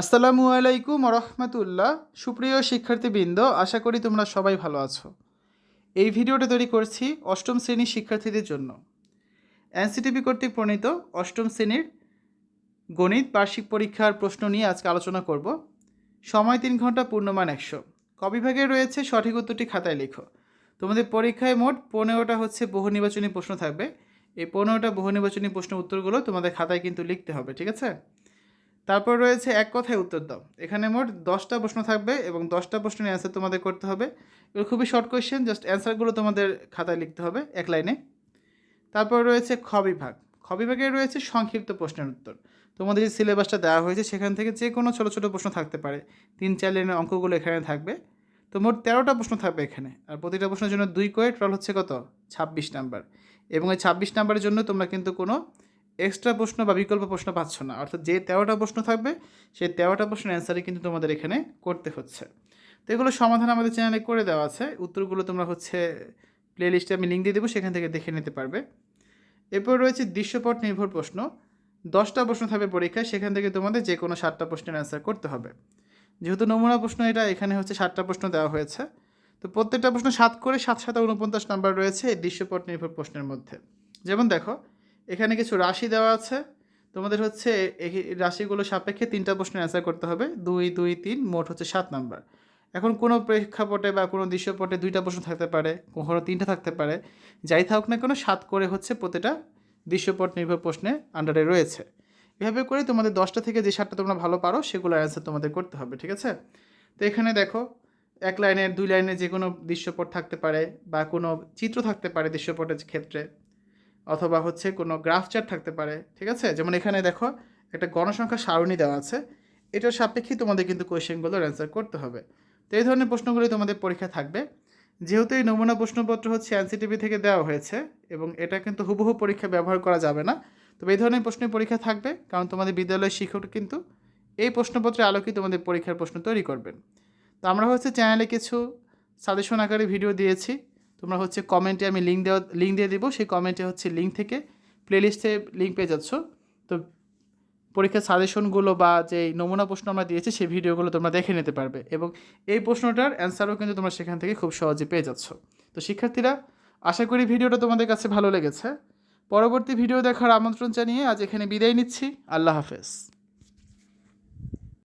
আসসালামু আলাইকুম রহমতুল্লাহ সুপ্রিয় শিক্ষার্থীবৃন্দ, আশা করি তোমরা সবাই ভালো আছো। এই ভিডিওটা তৈরি করছি অষ্টম শ্রেণির শিক্ষার্থীদের জন্য। এনসিটিভি কর্তৃক প্রণীত অষ্টম শ্রেণির গণিত বার্ষিক পরীক্ষার প্রশ্ন নিয়ে আজকে আলোচনা করব। সময় তিন ঘণ্টা, পূর্ণমান একশো। কবিভাগে রয়েছে সঠিক উত্তরটি খাতায় লেখো। তোমাদের পরীক্ষায় মোট পনেরোটা হচ্ছে বহু নির্বাচনী প্রশ্ন থাকবে। এই পনেরোটা বহু নির্বাচনী প্রশ্ন উত্তরগুলো তোমাদের খাতায় কিন্তু লিখতে হবে, ঠিক আছে? তারপর রয়েছে এক কথায় উত্তর দাও। এখানে মোট দশটা প্রশ্ন থাকবে এবং দশটা প্রশ্নের অ্যান্সার তোমাদের করতে হবে। এগুলো খুবই শর্ট কোয়েশ্চেন জাস্ট অ্যান্সারগুলো তোমাদের খাতায় লিখতে হবে এক লাইনে। তারপর রয়েছে খ বিভাগ। খ বিভাগে রয়েছে সংক্ষিপ্ত প্রশ্নের উত্তর। তোমাদের যে সিলেবাসটা দেওয়া হয়েছে, সেখান থেকে যে কোনো ছোটো ছোটো প্রশ্ন থাকতে পারে। তিন, চার লাইনের অঙ্কগুলো এখানে থাকবে। তো মোট তেরোটা প্রশ্ন থাকবে এখানে। আর প্রতিটা প্রশ্নের জন্য দুই করে টোটাল হচ্ছে কত? ছাব্বিশ নাম্বার এবং এই ছাব্বিশ নাম্বারের জন্য তোমরা কিন্তু কোনো এক্সট্রা প্রশ্ন বা বিকল্প প্রশ্ন পাচ্ছ না। অর্থাৎ যে তেরোটা প্রশ্ন থাকবে, সেই তেরোটা প্রশ্নের অ্যান্সারই কিন্তু তোমাদের এখানে করতে হচ্ছে। তো এগুলো সমাধান আমাদের চ্যানেলে করে দেওয়া আছে। উত্তরগুলো তোমরা হচ্ছে প্লে লিস্টে আমি লিঙ্ক দিয়ে দেবো, সেখান থেকে দেখে নিতে পারবে। এরপর রয়েছে দৃশ্যপট নির্ভর প্রশ্ন। দশটা প্রশ্ন থাকবে পরীক্ষায়, সেখান থেকে তোমাদের যে কোনো সাতটা প্রশ্নের অ্যান্সার করতে হবে। যেহেতু নমুনা প্রশ্ন এটা, এখানে হচ্ছে সাতটা প্রশ্ন দেওয়া হয়েছে। তো প্রত্যেকটা প্রশ্ন সাত করে সাত সাত উনপঞ্চাশ নাম্বার রয়েছে দৃশ্যপট নির্ভর প্রশ্নের মধ্যে। যেমন দেখো এখানে কিছু রাশি দেওয়া আছে। তোমাদের হচ্ছে এই রাশিগুলো সাপেক্ষে তিনটা প্রশ্নের অ্যান্সার করতে হবে। দুই দুই, তিন, মোট হচ্ছে সাত নাম্বার এখন কোনো প্রেক্ষাপটে বা কোনো দৃশ্যপটে দুইটা প্রশ্ন থাকতে পারে কখনো তিনটা থাকতে পারে। যাই থাকুক না কোনো, সাত করে হচ্ছে প্রতিটা দৃশ্যপট নির্ভর প্রশ্নে আন্ডারে রয়েছে। এভাবে করে তোমাদের দশটা থেকে যে সাতটা তোমরা ভালো পারো, সেগুলো অ্যান্সার তোমাদের করতে হবে, ঠিক আছে? তো এখানে দেখো, এক লাইনের, দুই লাইনের যে কোনো দৃশ্যপট থাকতে পারে বা কোনো চিত্র থাকতে পারে দৃশ্যপটের ক্ষেত্রে। অথবা হচ্ছে কোনো গ্রাফ চার্ট থাকতে পারে, ঠিক আছে? যেমন এখানে দেখো, একটা গণসংখ্যা সারণী দেওয়া আছে। এটার সাপেক্ষেই তোমাদের কিন্তু কোয়েশ্চেনগুলোর অ্যান্সার করতে হবে। তো এই ধরনের প্রশ্নগুলি তোমাদের পরীক্ষা থাকবে। যেহেতু এই নমুনা প্রশ্নপত্র হচ্ছে এনসিটিভি থেকে দেওয়া হয়েছে এবং এটা কিন্তু হুবহু পরীক্ষা ব্যবহার করা যাবে না। তবে এই ধরনের প্রশ্নের পরীক্ষা থাকবে, কারণ তোমাদের বিদ্যালয়ের শিক্ষক কিন্তু এই প্রশ্নপত্রের আলোকেই তোমাদের পরীক্ষার প্রশ্ন তৈরি করবেন। তো আমরা হচ্ছে চ্যানেলে কিছু সাজেশন আকারে ভিডিও দিয়েছি। তোমরা হচ্ছে কমেন্টে আমি লিঙ্ক দেওয়া লিঙ্ক দিয়ে দেবো, সেই কমেন্টে হচ্ছে লিঙ্ক থেকে প্লেলিস্টে লিঙ্ক পেয়ে যাচ্ছ। তো পরীক্ষার সাজেশনগুলো বা যে নমুনা প্রশ্ন আমরা দিয়েছি, সেই ভিডিওগুলো তোমরা দেখে নিতে পারবে এবং এই প্রশ্নটার অ্যান্সারও কিন্তু তোমরা সেখান থেকে খুব সহজে পেয়ে যাচ্ছ। তো শিক্ষার্থীরা, আশা করি ভিডিওটা তোমাদের কাছে ভালো লেগেছে। পরবর্তী ভিডিও দেখার আমন্ত্রণ জানিয়ে আজ এখানে বিদায় নিচ্ছি। আল্লাহ হাফেজ।